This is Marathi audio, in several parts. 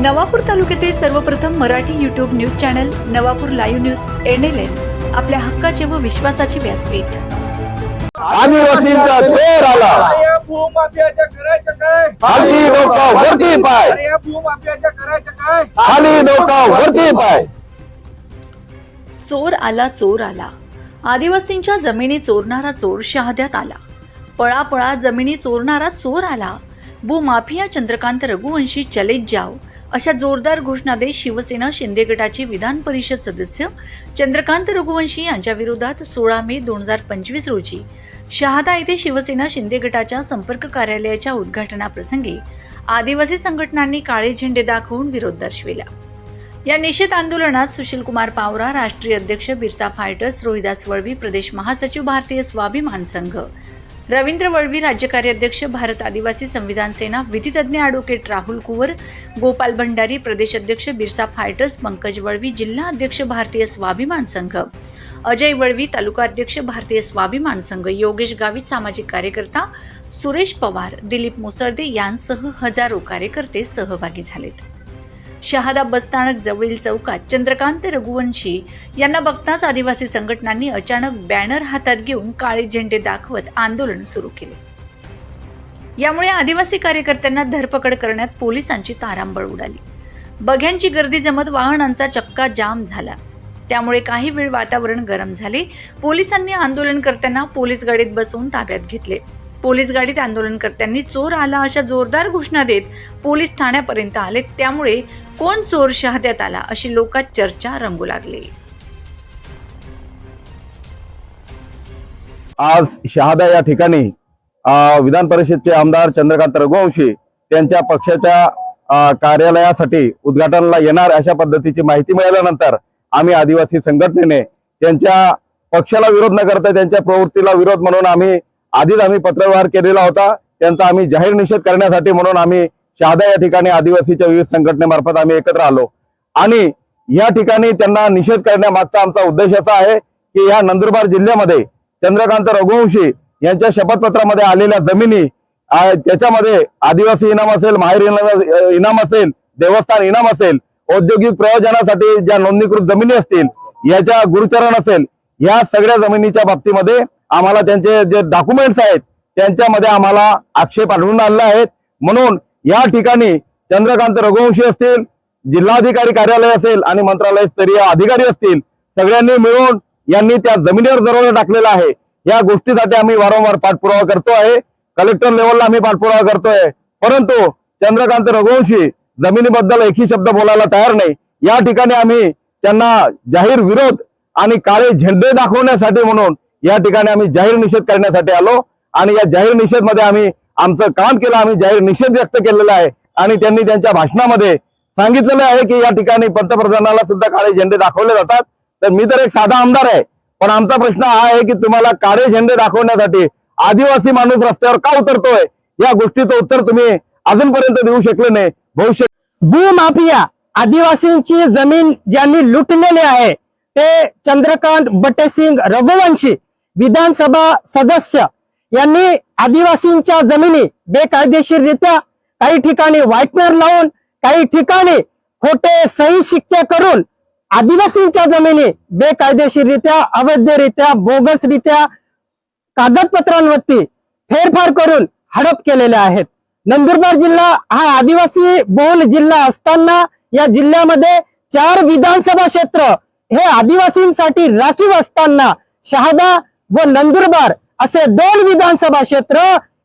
नवापूर तालुक्यातील सर्वप्रथम Marathi YouTube news channel Navapur live news N आपल्या हक्काचे व विश्वासाचे व्यासपीठ. आदिवासींचा चोर आला. खाली डोका वरती पाय. खाली डोका वरती पाय. चोर आला चोर आला. आदिवासींच्या जमिनी चोरणारा चोर शहाद्यात आला. पळापळा जमिनी चोरणारा चोर आला. भूमाफिया चंद्रकांत रघुवंशी चलेत जाव अशा जोरदार घोषणा देत शिवसेना शिंदे गटाचे विधान परिषद सदस्य चंद्रकांत रघुवंशी यांच्या विरोधात सोळा मे दोन हजार पंचवीस रोजी शहादा येथे शिवसेना शिंदे गटाच्या संपर्क कार्यालयाच्या उद्घाटनाप्रसंगी आदिवासी संघटनांनी काळे झेंडे दाखवून विरोध दर्शविला. या निषेध आंदोलनात सुशील कुमार पावरा राष्ट्रीय अध्यक्ष बिरसा फायटर्स रोहिदास वळवी प्रदेश महासचिव भारतीय स्वाभिमान संघ रवींद्र वळवी राज्य कार्याध्यक्ष भारत आदिवासी संविधान सेना विधितज्ञ ॲडव्होकेट राहुल कुवर गोपाल भंडारी प्रदेश अध्यक्ष बिरसा फायटर्स पंकज वळवी जिल्हा अध्यक्ष भारतीय स्वाभिमान संघ. अजय वळवी तालुका अध्यक्ष भारतीय स्वाभिमान संघ. योगेश गावित सामाजिक कार्यकर्ता सुरेश पवार दिलीप मुसळदे यांसह हजारो कार्यकर्ते सहभागी झालेत. शहादा बसस्थानक जवळील चौकात चंद्रकांत रघुवंशी यांना बघताच आदिवासी संघटनांनी अचानक बॅनर हातात घेऊन काळे झेंडे दाखवत आंदोलन सुरू केले. यामुळे आदिवासी कार्यकर्त्यांना धरपकड करण्यात पोलिसांची तारांबळ उडाली. बघ्यांची गर्दी जमत वाहनांचा चक्का जाम झाला. त्यामुळे काही वेळ वातावरण गरम झाले. पोलिसांनी आंदोलनकर्त्यांना पोलीस गाडीत बसवून ताब्यात घेतले. पोलीस गाडीत आंदोलनकर्त्यांनी चोर आला अशा जोरदार घोषणा देत पोलीस ठाण्यापर्यंत आले त्यामुळे कोण चोर शहाद्यात आला अशी लोकात चर्चा रंगू लागली. आज शहादा या ठिकाणी विधान परिषदचे आमदार चंद्रकांत रघुवंशी त्यांच्या पक्षाच्या कार्यालयासाठी उद्घाटनाला येणार अशा पद्धतीची माहिती मिळाल्यानंतर आम्ही आदिवासी संघटनेने त्यांच्या पक्षाला विरोध न करता त्यांच्या प्रवृत्तीला विरोध म्हणून आम्ही आधीच आम्ही पत्रव्यवहार केलेला होता. त्यांचा आम्ही जाहीर निषेध करण्यासाठी म्हणून आम्ही शहादा या ठिकाणी आदिवासीच्या विविध संघटनेमार्फत आम्ही एकत्र आलो. आणि या ठिकाणी त्यांना निषेध करण्यामागचा आमचा उद्देश असा आहे की या नंदुरबार जिल्ह्यामध्ये चंद्रकांत रघुवंशी यांच्या शपथपत्रामध्ये आलेल्या जमिनी त्याच्यामध्ये आदिवासी इनाम असेल माहेर इनाम इनाम असेल देवस्थान इनाम असेल औद्योगिक प्रयोजनासाठी ज्या नोंदणीकृत जमिनी असतील याच्या गुरुचरण असेल या सगळ्या जमिनीच्या बाबतीमध्ये आम्हाला त्यांचे जे डॉक्युमेंट्स आहेत त्यांच्यामध्ये आम्हाला आक्षेप आढळून आलेले आहेत म्हणून या ठिकाणी चंद्रकांत रघुवंशी असतील जिल्हाधिकारी कार्यालय असेल आणि मंत्रालय स्तरीय अधिकारी असतील सगळ्यांनी मिळून यांनी त्या जमिनीवर जरवलं टाकलेला आहे. या गोष्टीसाठी आम्ही वारंवार पाठपुरावा करतो आहे. कलेक्टर लेवलला आम्ही पाठपुरावा करतोय. परंतु चंद्रकांत रघुवंशी जमिनीबद्दल एकही शब्द बोलायला तयार नाही. या ठिकाणी आम्ही त्यांना जाहीर विरोध आणि काळे झेंडे दाखवण्यासाठी म्हणून या ठिकाणी आम्ही जाहीर निषेध करण्यासाठी आलो आणि या जाहीर निषेधमध्ये आम्ही आमचं काम केलं आम्ही जाहीर निषेध व्यक्त केलेला आहे. आणि त्यांनी त्यांच्या भाषणामध्ये सांगितलेलं आहे की या ठिकाणी पंतप्रधानाला सुद्धा काळे झेंडे दाखवले जातात. तर मी तर एक साधा आमदार आहे. पण आमचा प्रश्न हा आहे की तुम्हाला काळे झेंडे दाखवण्यासाठी आदिवासी माणूस रस्त्यावर का उतरतोय? या गोष्टीचं उत्तर तुम्ही अजूनपर्यंत देऊ शकले नाही. भविष्य भूमाफिया आदिवासींची जमीन ज्यांनी लुटलेली आहे ते चंद्रकांत बटेसिंग रघुवंशी विधानसभा सदस्य यांनी आदिवासींच्या जमिनी बेकायदेशीररित्या काही ठिकाणी व्हाईटनर लावून काही ठिकाणी खोटे सही शिक्के करून आदिवासींच्या जमिनी बेकायदेशीररित्या अवैधरित्या बोगसरित्या कागदपत्रांवरती फेरफार करून हडप केलेल्या आहेत. नंदुरबार जिल्हा हा आदिवासी बहुल जिल्हा असताना या जिल्ह्यामध्ये चार विधानसभा क्षेत्र हे आदिवासींसाठी राखीव असताना शहादा व नंदुरबार असे दोन विधानसभा क्षेत्र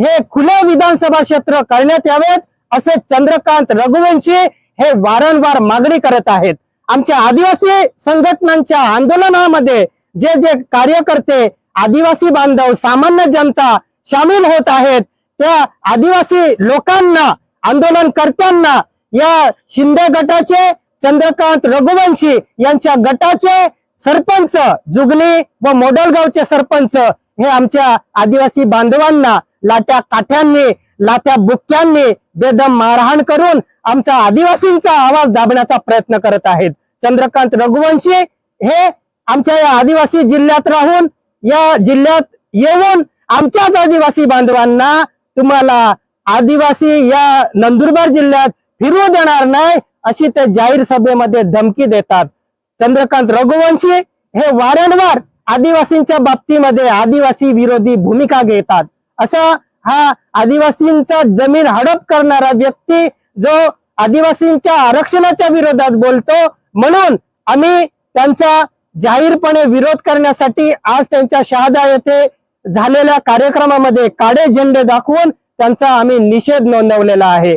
हे खुले विधानसभा क्षेत्र करण्यात यावेत असे चंद्रकांत रघुवंशी हे वारंवार मागणी करत आहेत. आमच्या आदिवासी संघटनांच्या आंदोलनामध्ये जे जे कार्यकर्ते आदिवासी बांधव सामान्य जनता सामील होत आहेत त्या आदिवासी लोकांना आंदोलनकर्त्यांना या शिंदे गटाचे चंद्रकांत रघुवंशी यांच्या गटाचे सरपंच जुगली व मोडलगावचे सरपंच हे आमच्या आदिवासी बांधवांना लाट्या काठ्यांनी लाट्या बुक्क्यांनी बेदम मारहाण करून आमचा आदिवासींचा आवाज दाबण्याचा प्रयत्न करत आहेत. चंद्रकांत रघुवंशी हे आमच्या या आदिवासी जिल्ह्यात राहून या जिल्ह्यात येऊन आमच्याच आदिवासी बांधवांना तुम्हाला आदिवासी या नंदुरबार जिल्ह्यात फिरू देणार नाही अशी ते जाहीर सभेमध्ये धमकी देतात. चंद्रकांत रघुवंशी हे वारंवार आदिवासींच्या बाबतीमध्ये आदिवासी विरोधी भूमिका घेतात. असा हा आदिवासींचा जमीन हडप करणारा व्यक्ती जो आदिवासींच्या आरक्षणाच्या विरोधात बोलतो म्हणून आम्ही त्यांचा जाहीरपणे विरोध करण्यासाठी आज त्यांच्या शहादा येथे झालेल्या कार्यक्रमामध्ये काळे झेंडे दाखवून त्यांचा आम्ही निषेध नोंदवलेला आहे.